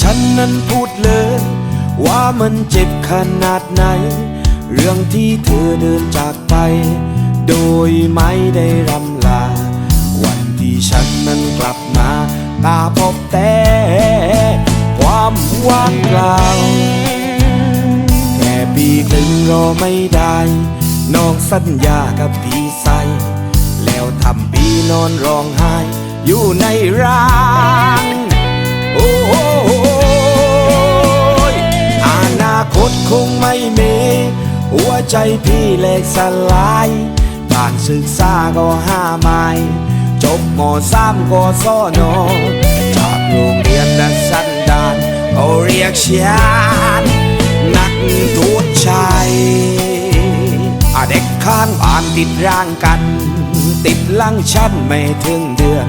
ฉันนั้นพูดเลย ว่ามันเจ็บขนาดไหน เรื่องที่เธอเดินจากไป โดยไม่ได้รำลา วันที่ฉันนั้นกลับมา ตาพบแต่ความว่างเปล่าแค่ปีครึ่งรอไม่ได้น้องสัญญากับพี่ใสแล้วทำปีนอนร้องไห้อยู่ในรา ใจพี่แหลกสลายการศึกษาก็ห้าไม้จบมสามก็สอนอจากโรงเรียนดันสันดานเขาเรียกฉันนักโทษชายอาเด็กข้างบ้านติดร่างกัน ติดลังชั้นไม่ถึงเดือน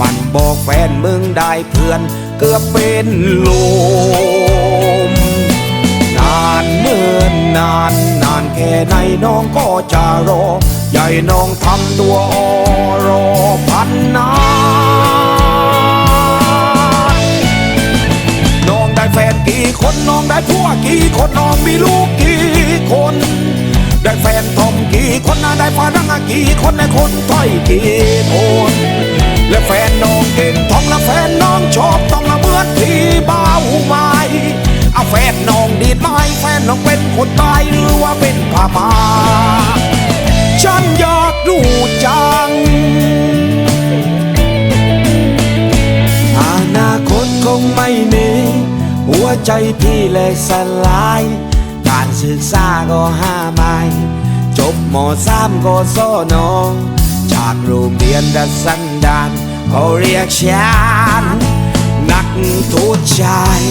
มันบอกแฟนมึงได้เพื่อน เกือบเป็นลม ก็จะรอ ใหญ่น้องทำตัวอรอพันนานน้องได้แฟนกี่คนน้องได้ผัวกี่คนน้องมีลูกกี่คน ได้แฟนทอมกี่คนนะได้ฝรั่งกี่คนในคนถอยกี่คนและแฟนน้องเก่งทองและแฟนน้องชอบต้องละเมื่อที่บ้าวไม้เอาแฟนน้องดีดไม้แฟนน้องเป็นคนตายหรือว่าเป็นพม่าฉัน ไม่มีหัวใจพี่แหลกสลาย การศึกษาก็ห้าไม้จบมสามก็สอนอจากโรงเรียนดัดสันดานเขาเรียกฉันนักโทษชาย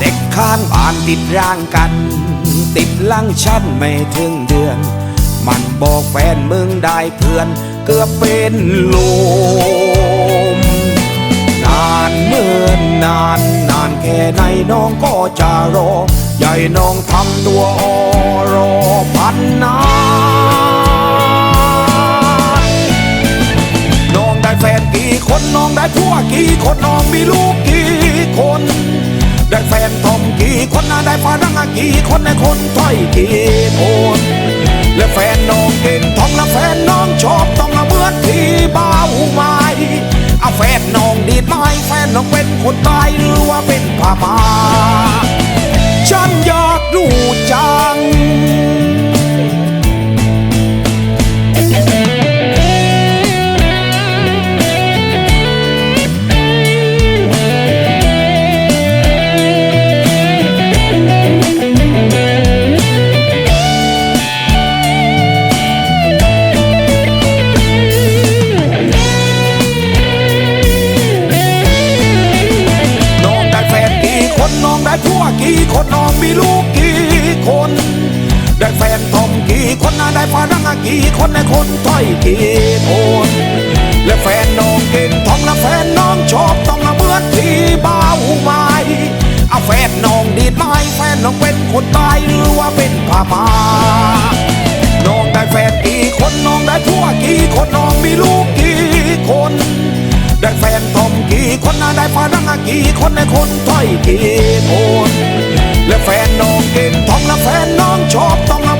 เด็กข้างบ้านติดร่างกัน ติดลังชั้นไม่ถึงเดือน มันบอกแฟนมึงได้เพื่อน เกือบเป็นล มนานเมื่อนนานนานแค่ไหนน้องก็จะรอ ใหญ่น้องทำตัวอรอพันนานน้องได้แฟนกี่คนน้องได้ผัวกี่คนน้องมีลูกกี่คน ได้แฟนทอมกี่คนนะได้ฝรั่งกี่คนในคนถอยกี่คนและแฟนน้องเก่งทองและแฟนน้องชอบต้องละเมื่อที่บ้าวมา คนตายหรือว่าเป็นผ้าไหม ผัวกี่คนน้องมีลูกกี่คน ได้แฟนทอมกี่คนนะได้ฝรั่งกี่คนในคนถอยกี่คนและแฟนน้องเก่งทองและแฟนน้องชอบต้องละเมื่อที่บ้าวไม้เอาแฟนน้องดีดไม้แฟนน้องเป็นคนตายหรือว่าเป็นพม่าน้องได้แฟนกี่คนน้องได้ผัวกี่คนน้องมีลูกกี่คน กี่คนนะได้ฝรั่งกี่คนในคนถอยกี่คน และแฟนน้องเก่งทองและแฟนน้องชอบต้อง